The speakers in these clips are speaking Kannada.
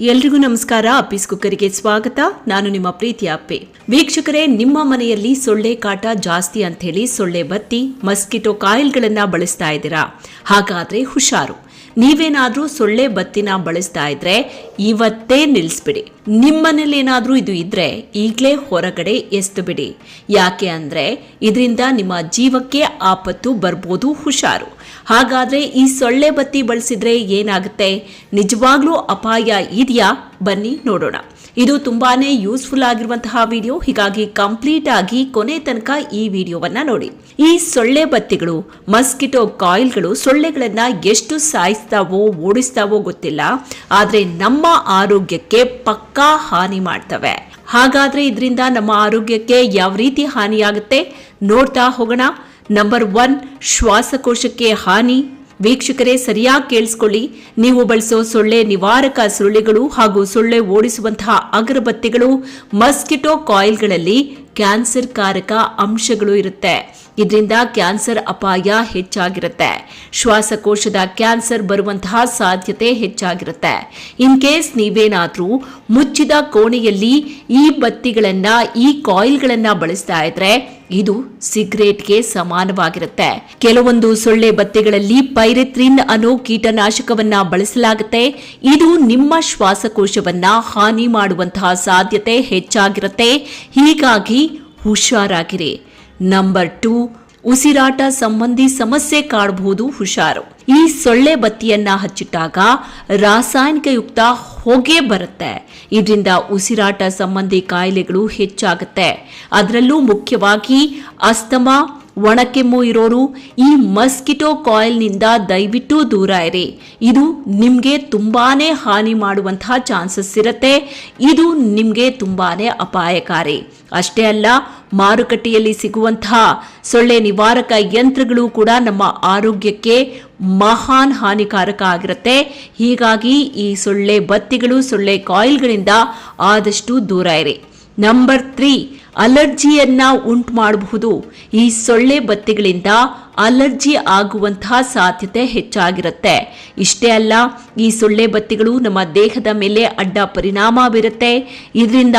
ಎಲ್ರಿಗೂ ನಮಸ್ಕಾರ. ಅಪ್ಪಿಸ್ ಕುಕ್ಕರಿಗೆ ಸ್ವಾಗತ. ನಾನು ನಿಮ್ಮ ಪ್ರೀತಿಯ ಅಪ್ಪೆ. ವೀಕ್ಷಕರೇ, ನಿಮ್ಮ ಮನೆಯಲ್ಲಿ ಸೊಳ್ಳೆ ಕಾಟ ಜಾಸ್ತಿ ಅಂತ ಹೇಳಿ ಸೊಳ್ಳೆ ಬತ್ತಿ, ಮಸ್ಕಿಟೋ ಕಾಯಿಲ್ಗಳನ್ನ ಬಳಸ್ತಾ ಇದ್ದೀರಾ? ಹಾಗಾದ್ರೆ ಹುಷಾರು. ನೀವೇನಾದ್ರೂ ಸೊಳ್ಳೆ ಬತ್ತಿನ ಬಳಸ್ತಾ ಇದ್ರೆ ಇವತ್ತೇ ನಿಲ್ಲಿಸ್ಬಿಡಿ ನಿಮ್ಮನೇಲಿ ಏನಾದರೂ ಇದು ಇದ್ರೆ ಈಗಲೇ ಹೊರಗಡೆ ಎಸ್ದು ಬಿಡಿ ಯಾಕೆ ಅಂದ್ರೆ, ಇದರಿಂದ ನಿಮ್ಮ ಜೀವಕ್ಕೆ ಆಪತ್ತು ಬರ್ಬೋದು ಹುಷಾರು. ಹಾಗಾದ್ರೆ ಈ ಸೊಳ್ಳೆ ಬತ್ತಿ ಬಳಸಿದ್ರೆ ಏನಾಗುತ್ತೆ? ನಿಜವಾಗ್ಲೂ ಅಪಾಯ ಇದೆಯಾ? ಬನ್ನಿ ನೋಡೋಣ. ಇದು ತುಂಬಾನೇ ಯೂಸ್ಫುಲ್ ಆಗಿರುವಂತಹ ವಿಡಿಯೋ ಹೀಗಾಗಿ ಕಂಪ್ಲೀಟ್ ಆಗಿ ಕೊನೆ ತನಕ ಈ ವಿಡಿಯೋವನ್ನ ನೋಡಿ. ಈ ಸೊಳ್ಳೆ ಬತ್ತಿಗಳು ಮಸ್ಕಿಟೋ ಕಾಯಿಲ್ಗಳು ಸೊಳ್ಳೆಗಳನ್ನ ಎಷ್ಟು ಸಾಯಿಸ್ತಾವೋ, ಓಡಿಸ್ತಾವೋ ಗೊತ್ತಿಲ್ಲ. ಆದ್ರೆ ನಮ್ಮ ಆರೋಗ್ಯಕ್ಕೆ ಪಕ್ಕಾ ಹಾನಿ ಮಾಡ್ತವೆ. ಹಾಗಾದ್ರೆ ಇದರಿಂದ ನಮ್ಮ ಆರೋಗ್ಯಕ್ಕೆ ಯಾವ ರೀತಿ ಹಾನಿಯಾಗುತ್ತೆ? ನೋಡ್ತಾ ಹೋಗೋಣ. ನಂಬರ್ ಒನ್ ಶ್ವಾಸಕೋಶಕ್ಕೆ ಹಾನಿ. ವೀಕ್ಷಕರೇ, ಸರಿಯಾಗಿ ಕೇಳಿಸ್ಕೊಳ್ಳಿ. ನೀವು ಬಳಸೋ ಸೊಳ್ಳೆ ನಿವಾರಕ ಸುರುಳಿಗಳು ಹಾಗೂ ಸೊಳ್ಳೆ ಓಡಿಸುವಂತಹ ಅಗರಬತ್ತಿಗಳು ಮಸ್ಕಿಟೋ ಕಾಯಿಲ್ಗಳಲ್ಲಿ ಕ್ಯಾನ್ಸರ್ ಕಾರಕ ಅಂಶಗಳು ಇರುತ್ತೆ. ಇದರಿಂದ ಕ್ಯಾನ್ಸರ್ ಅಪಾಯ ಹೆಚ್ಚಾಗಿರುತ್ತೆ. ಶ್ವಾಸಕೋಶದ ಕ್ಯಾನ್ಸರ್ ಬರುವಂತಹ ಸಾಧ್ಯತೆ ಹೆಚ್ಚಾಗಿರುತ್ತೆ. ಇನ್ ಕೇಸ್ ನೀವೇನಾದರೂ ಮುಚ್ಚಿದ ಕೋಣೆಯಲ್ಲಿ ಈ ಬತ್ತಿಗಳನ್ನು, ಈ ಕಾಯಿಲ್ಗಳನ್ನು ಬಳಸ್ತಾ ಇದ್ರೆ ಇದು ಸಿಗರೇಟ್ಗೆ ಸಮಾನವಾಗಿರುತ್ತೆ. ಕೆಲವೊಂದು ಸೊಳ್ಳೆ ಬತ್ತಿಗಳಲ್ಲಿ ಪೈರೆಥ್ರಿನ್ ಅನ್ನೋ ಕೀಟನಾಶಕವನ್ನ ಬಳಸಲಾಗುತ್ತೆ. ಇದು ನಿಮ್ಮ ಶ್ವಾಸಕೋಶವನ್ನ ಹಾನಿ ಮಾಡುವಂತಹ ಸಾಧ್ಯತೆ ಹೆಚ್ಚಾಗಿರುತ್ತೆ. ಹೀಗಾಗಿ ಹುಷಾರಾಗಿರಿ. ನಂಬರ್ ಟೂ ಉಸಿರಾಟ ಸಂಬಂಧಿ ಸಮಸ್ಯೆ ಕಾಡಬಹುದು ಹುಷಾರು. ಈ ಸೊಳ್ಳೆ ಬತ್ತಿಯನ್ನ ಹಚ್ಚಿಟ್ಟಾಗ ರಾಸಾಯನಿಕಯುಕ್ತ ಹೊಗೆ ಬರುತ್ತೆ. ಇದರಿಂದ ಉಸಿರಾಟ ಸಂಬಂಧಿ ಕಾಯಿಲೆಗಳು ಹೆಚ್ಚಾಗುತ್ತೆ. ಅದರಲ್ಲೂ ಮುಖ್ಯವಾಗಿ ಅಸ್ತಮಾ, ಒಣಕೆಮ್ಮು ಇರೋರು ಈ ಮಸ್ಕಿಟೋ ಕಾಯಿಲ್ನಿಂದ ದಯವಿಟ್ಟು ದೂರ ಇರಿ. ಇದು ನಿಮಗೆ ತುಂಬಾನೇ ಹಾನಿ ಮಾಡುವಂತಹ ಚಾನ್ಸಸ್ ಇರುತ್ತೆ. ಇದು ನಿಮಗೆ ತುಂಬಾನೇ ಅಪಾಯಕಾರಿ. ಅಷ್ಟೇ ಅಲ್ಲ ಮಾರುಕಟ್ಟೆಯಲ್ಲಿ ಸಿಗುವಂತಹ ಸೊಳ್ಳೆ ನಿವಾರಕ ಯಂತ್ರಗಳು ಕೂಡ ನಮ್ಮ ಆರೋಗ್ಯಕ್ಕೆ ಮಹಾನ್ ಹಾನಿಕಾರಕ ಆಗಿರುತ್ತೆ. ಹೀಗಾಗಿ ಈ ಸೊಳ್ಳೆ ಬತ್ತಿಗಳು, ಸೊಳ್ಳೆ ಕಾಯಿಲ್ಗಳಿಂದ ಆದಷ್ಟು ದೂರ ಇರಿ. ನಂಬರ್ ತ್ರೀ ಅಲರ್ಜಿಯನ್ನ ಉಂಟು ಮಾಡಬಹುದು. ಈ ಸೊಳ್ಳೆ ಬತ್ತಿಗಳಿಂದ ಅಲರ್ಜಿ ಆಗುವಂತಹ ಸಾಧ್ಯತೆ ಹೆಚ್ಚಾಗಿರುತ್ತೆ. ಇಷ್ಟೇ ಅಲ್ಲ, ಈ ಸೊಳ್ಳೆ ಬತ್ತಿಗಳು ನಮ್ಮ ದೇಹದ ಮೇಲೆ ಅಡ್ಡ ಪರಿಣಾಮ ಬೀರುತ್ತೆ. ಇದರಿಂದ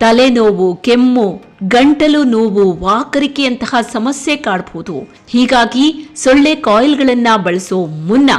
ತಲೆನೋವು ಕೆಮ್ಮು ಗಂಟಲು ನೋವು ವಾಕರಿಕೆಯಂತಹ ಸಮಸ್ಯೆ ಕಾಡಬಹುದು ಹೀಗಾಗಿ ಸೊಳ್ಳೆ ಕಾಯಿಲ್ಗಳನ್ನು ಬಳಸೋ ಮುನ್ನ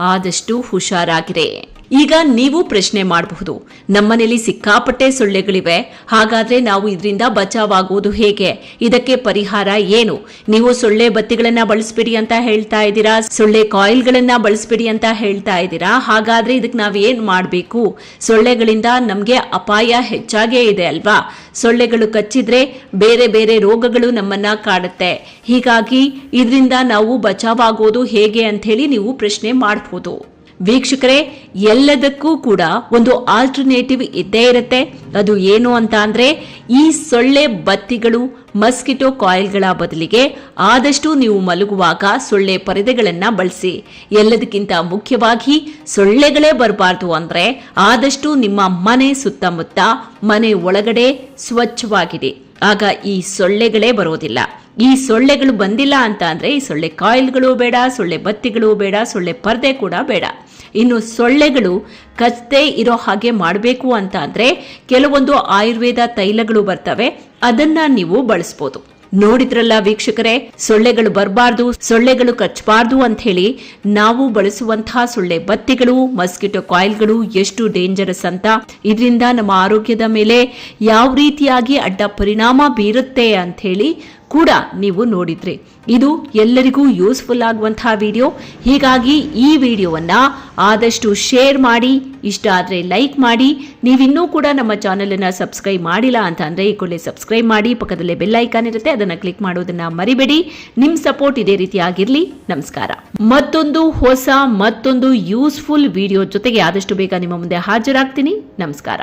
ಆದಷ್ಟು ಹುಷಾರಾಗಿರೆ. ಈಗ ನೀವು ಪ್ರಶ್ನೆ ಮಾಡಬಹುದು. ನಮ್ಮನೇಲಿ ಸಿಕ್ಕಾಪಟ್ಟೆ ಸೊಳ್ಳೆಗಳಿವೆ. ಹಾಗಾದ್ರೆ ನಾವು ಇದರಿಂದ ಬಚಾವಾಗುವುದು ಹೇಗೆ? ಇದಕ್ಕೆ ಪರಿಹಾರ ಏನು? ನೀವು ಸೊಳ್ಳೆ ಬತ್ತಿಗಳನ್ನ ಬಳಸಬೇಡಿ ಅಂತ ಹೇಳ್ತಾ ಇದ್ದೀರಾ? ಸೊಳ್ಳೆ ಕಾಯಿಲ್ಗಳನ್ನ ಬಳಸಬೇಡಿ ಅಂತ ಹೇಳ್ತಾ ಇದ್ದೀರಾ? ಹಾಗಾದ್ರೆ ಇದಕ್ಕೆ ನಾವ್ ಏನ್ ಮಾಡಬೇಕು? ಸೊಳ್ಳೆಗಳಿಂದ ನಮಗೆ ಅಪಾಯ ಹೆಚ್ಚಾಗೇ ಇದೆ ಅಲ್ವಾ? ಸೊಳ್ಳೆಗಳು ಕಚ್ಚಿದ್ರೆ ಬೇರೆ ಬೇರೆ ರೋಗಗಳು ನಮ್ಮನ್ನ ಕಾಡುತ್ತೆ. ಹೀಗಾಗಿ ಇದರಿಂದ ನಾವು ಬಚಾವಾಗೋದು ಹೇಗೆ ಅಂತ ಹೇಳಿ ನೀವು ಪ್ರಶ್ನೆ ಮಾಡಬಹುದು ವೀಕ್ಷಕರೇ, ಎಲ್ಲದಕ್ಕೂ ಕೂಡ ಒಂದು ಆಲ್ಟರ್ನೇಟಿವ್ ಇದ್ದೇ ಇರುತ್ತೆ. ಅದು ಏನು ಅಂತ ಅಂದ್ರೆ, ಈ ಸೊಳ್ಳೆ ಬತ್ತಿಗಳು ಮಸ್ಕಿಟೋ ಕಾಯಿಲ್ಗಳ ಬದಲಿಗೆ ಆದಷ್ಟು ನೀವು ಮಲಗುವಾಗ ಸೊಳ್ಳೆ ಪರದೆಗಳನ್ನ ಬಳಸಿ. ಎಲ್ಲದಕ್ಕಿಂತ ಮುಖ್ಯವಾಗಿ ಸೊಳ್ಳೆಗಳೇ ಬರಬಾರ್ದು ಅಂದ್ರೆ ಆದಷ್ಟು ನಿಮ್ಮ ಮನೆ ಸುತ್ತಮುತ್ತ, ಮನೆ ಒಳಗಡೆ ಸ್ವಚ್ಛವಾಗಿದೆ. ಆಗ ಈ ಸೊಳ್ಳೆಗಳೇ ಬರೋದಿಲ್ಲ. ಈ ಸೊಳ್ಳೆಗಳು ಬಂದಿಲ್ಲ ಅಂತ ಅಂದ್ರೆ ಈ ಸೊಳ್ಳೆ ಕಾಯಿಲ್ಗಳು ಬೇಡ, ಸೊಳ್ಳೆ ಬತ್ತಿಗಳು ಬೇಡ, ಸೊಳ್ಳೆ ಪರದೆ ಕೂಡ ಬೇಡ. ಇನ್ನು ಸೊಳ್ಳೆಗಳು ಕಚ್ಚದೆ ಇರೋ ಹಾಗೆ ಮಾಡಬೇಕು ಅಂತ ಅಂದ್ರೆ ಕೆಲವೊಂದು ಆಯುರ್ವೇದ ತೈಲಗಳು ಬರ್ತವೆ, ಅದನ್ನ ನೀವು ಬಳಸ್ಬೋದು. ನೋಡಿದ್ರಲ್ಲ ವೀಕ್ಷಕರೇ, ಸೊಳ್ಳೆಗಳು ಬರಬಾರ್ದು, ಸೊಳ್ಳೆಗಳು ಕಚ್ಚಬಾರ್ದು ಅಂತ ಹೇಳಿ ನಾವು ಬಳಸುವಂತಹ ಸೊಳ್ಳೆ ಬತ್ತಿಗಳು, ಮಸ್ಕಿಟೋ ಕಾಯಿಲ್ಗಳು ಎಷ್ಟು ಡೇಂಜರಸ್ ಅಂತ. ಇದರಿಂದ ನಮ್ಮ ಆರೋಗ್ಯದ ಮೇಲೆ ಯಾವ ರೀತಿಯಾಗಿ ಅಡ್ಡ ಪರಿಣಾಮ ಬೀರುತ್ತೆ ಅಂತ ಹೇಳಿ ಕೂಡ ನೀವು ನೋಡಿದ್ರಿ. ಇದು ಎಲ್ಲರಿಗೂ ಯೂಸ್ಫುಲ್ ಆಗುವಂತಹ ವಿಡಿಯೋ ಹೀಗಾಗಿ ಈ ವಿಡಿಯೋವನ್ನ ಆದಷ್ಟು ಶೇರ್ ಮಾಡಿ, ಇಷ್ಟ ಆದರೆ ಲೈಕ್ ಮಾಡಿ. ನೀವಿನ್ನೂ ಕೂಡ ನಮ್ಮ ಚಾನೆಲ್ ಅನ್ನ ಸಬ್ಸ್ಕ್ರೈಬ್ ಮಾಡಿಲ್ಲ ಅಂತ ಅಂದ್ರೆ ಈ ಕೂಡಲೇ ಸಬ್ಸ್ಕ್ರೈಬ್ ಮಾಡಿ, ಪಕ್ಕದಲ್ಲೇ ಬೆಲ್ ಐಕಾನ್ ಇರುತ್ತೆ, ಅದನ್ನ ಕ್ಲಿಕ್ ಮಾಡೋದನ್ನ ಮರಿಬೇಡಿ. ನಿಮ್ಮ ಸಪೋರ್ಟ್ ಇದೇ ರೀತಿಯಾಗಿರಲಿ ನಮಸ್ಕಾರ. ಮತ್ತೊಂದು ಹೊಸ, ಮತ್ತೊಂದು ಯೂಸ್ಫುಲ್ ವಿಡಿಯೋ ಜೊತೆಗೆ ಆದಷ್ಟು ಬೇಗ ನಿಮ್ಮ ಮುಂದೆ ಹಾಜರಾಗ್ತೀನಿ. ನಮಸ್ಕಾರ.